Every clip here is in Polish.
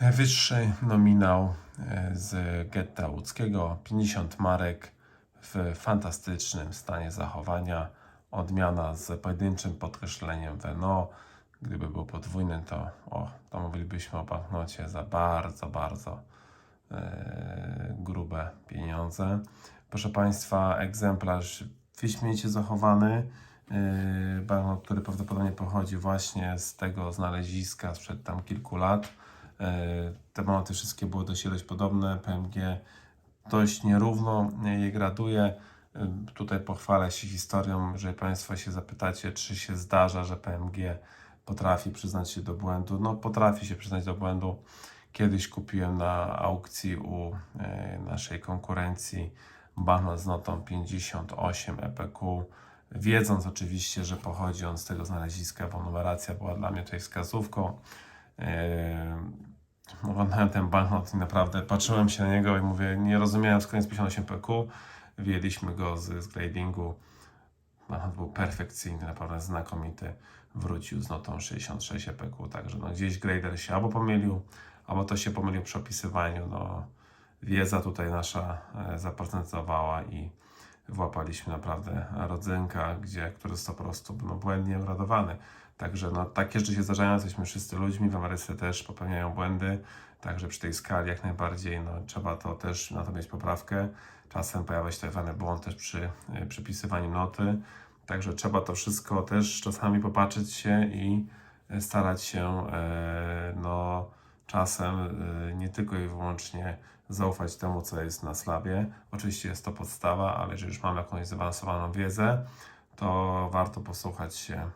Najwyższy nominał e, z getta łódzkiego 50 marek w fantastycznym stanie zachowania. Odmiana z pojedynczym podkreśleniem Veno. Gdyby był podwójny, to, o, to mówilibyśmy o banknocie za bardzo, bardzo e, grube pieniądze. Proszę Państwa, egzemplarz wyśmienicie zachowany. e, Banknot, który prawdopodobnie pochodzi właśnie z tego znaleziska sprzed tam kilku lat. E, Te banknoty wszystkie były dość podobne. PMG dość nierówno je graduje. E, Tutaj pochwalę się historią, jeżeli Państwo się zapytacie, czy się zdarza, że PMG potrafi przyznać się do błędu. No, potrafi się przyznać do błędu. Kiedyś kupiłem na aukcji u e, naszej konkurencji banknot z notą 58 EPQ, wiedząc oczywiście, że pochodzi on z tego znaleziska, bo numeracja była dla mnie tutaj wskazówką. Oglądałem ten banknot i naprawdę patrzyłem się na niego i mówię, nie rozumiałem skąd jest 58 PQ. Wyjęliśmy go z, z gradingu. Banknot był perfekcyjny, naprawdę znakomity. Wrócił z notą 66 EPQ, także no, gdzieś grader się albo pomylił, albo to się pomylił przy opisywaniu. No, wiedza tutaj nasza e, zaprocentowała i włapaliśmy naprawdę rodzynka, gdzie, który jest po prostu no, błędnie obradowany. Także no, takie rzeczy się zdarzają, jesteśmy wszyscy ludźmi, w Ameryce też popełniają błędy, także przy tej skali jak najbardziej no, trzeba to też na to mieć poprawkę. Czasem pojawia się tak błąd też przy y, przypisywaniu noty, także trzeba to wszystko też czasami popatrzeć się i y, starać się e, no, czasem y, nie tylko i wyłącznie zaufać temu, co jest na slabie. Oczywiście jest to podstawa, ale jeżeli już mamy jakąś zaawansowaną wiedzę, to warto posłuchać się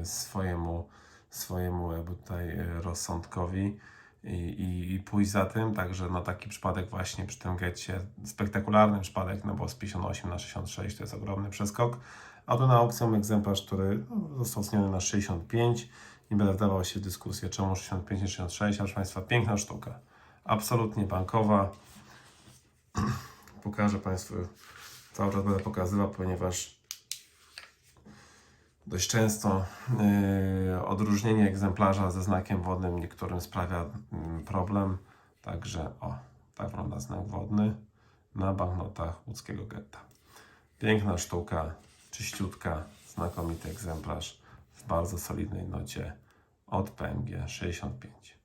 y, swojemu, swojemu tutaj y, rozsądkowi i, i, i pójść za tym. Także no taki przypadek właśnie przy tym getcie, spektakularny przypadek, no bo z 58 na 66 to jest ogromny przeskok. A tu na aukcję egzemplarz, który no, został oceniony na 65 i będę wdawał się w dyskusję, czemu 65 nie 66, a proszę Państwa, piękna sztuka. Absolutnie bankowa. Pokażę Państwu, cały czas będę pokazywał, ponieważ dość często yy, odróżnienie egzemplarza ze znakiem wodnym niektórym sprawia mm, problem. Także o, tak wygląda znak wodny na banknotach łódzkiego getta. Piękna sztuka, czyściutka, znakomity egzemplarz w bardzo solidnej nocie od PMG 65.